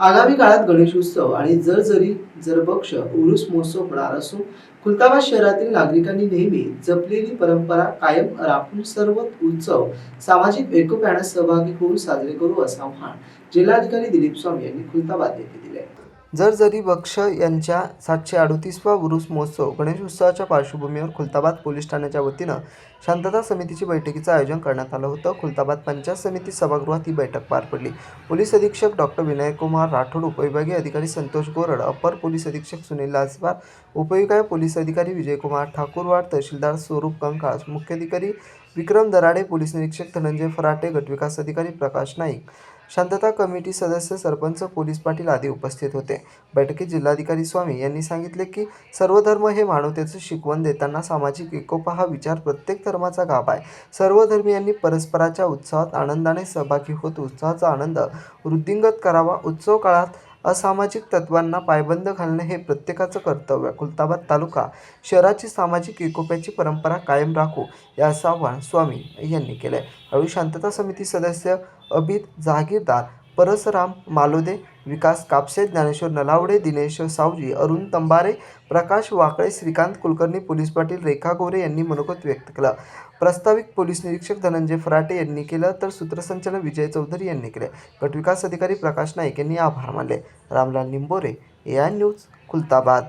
आगामी काळात गणेशोत्सव आणि जरजरी जरबक्ष उरुस महोत्सव होणार असून खुलताबाद शहरातील नागरिकांनी नेहमी जपलेली परंपरा कायम राखून सर्व उत्सव सामाजिक एकोप्याने सहभागी होऊन साजरे करू असं आव्हान जिल्हाधिकारी दिलीप स्वामी यांनी खुलताबाद येथे दिले जरजरी बक्ष यांच्या सातशे अडतीसवा उरुस महोत्सव गणेशोत्सवाच्या पार्श्वभूमीवर खुलताबाद पोलीस ठाण्याच्या वतीनं शांतता समितीची बैठकीचं आयोजन करण्यात आलं होतं. खुलताबाद पंचायत समिती सभागृहात ही बैठक पार पडली. पोलीस अधीक्षक डॉक्टर विनायकुमार राठोड उपविभागीय अधिकारी संतोष गोरड अप्पर पोलीस अधीक्षक सुनील लाजवार उपविभागीय पोलीस अधिकारी विजयकुमार ठाकूरवाड तहसीलदार स्वरूप कंकास मुख्याधिकारी विक्रम दराडे पोलीस निरीक्षक धनंजय फराटे गटविकास अधिकारी प्रकाश नाईक शांतता कमिटी सदस्य सरपंच पोलीस पाटील आदी उपस्थित होते. बैठकीत जिल्हाधिकारी स्वामी यांनी सांगितले की सर्व धर्म हे मानवतेचं शिकवण देताना सामाजिक एकोपा हा विचार प्रत्येक धर्माचा गाभा आहे. सर्व धर्मियांनी परस्पराच्या उत्सवात आनंदाने सहभागी होत उत्सवाचा आनंद वृद्धिंगत करावा. उत्सव काळात असामाजिक तत्वांना पायबंद घालणे हे प्रत्येकाचं कर्तव्य. खुलताबाद तालुका शहराची सामाजिक एकोप्याची परंपरा कायम राखू याचं आवाहन स्वामी यांनी केलं आहे शांतता समिती सदस्य अभित जहागीरदार परसराम मालोदे विकास कापसे ज्ञानेश्वर नलावडे दिनेश सावजी अरुण तंबारे प्रकाश वाकळे श्रीकांत कुलकर्णी पोलीस पाटील रेखा गोरे यांनी मनोगत व्यक्त केलं. प्रस्तावित पोलीस निरीक्षक धनंजय फराटे यांनी केलं तर सूत्रसंचालन विजय चौधरी यांनी केले. गटविकास अधिकारी प्रकाश नाईक यांनी आभार मानले. Ramlal Nimbore A I news Khultabad.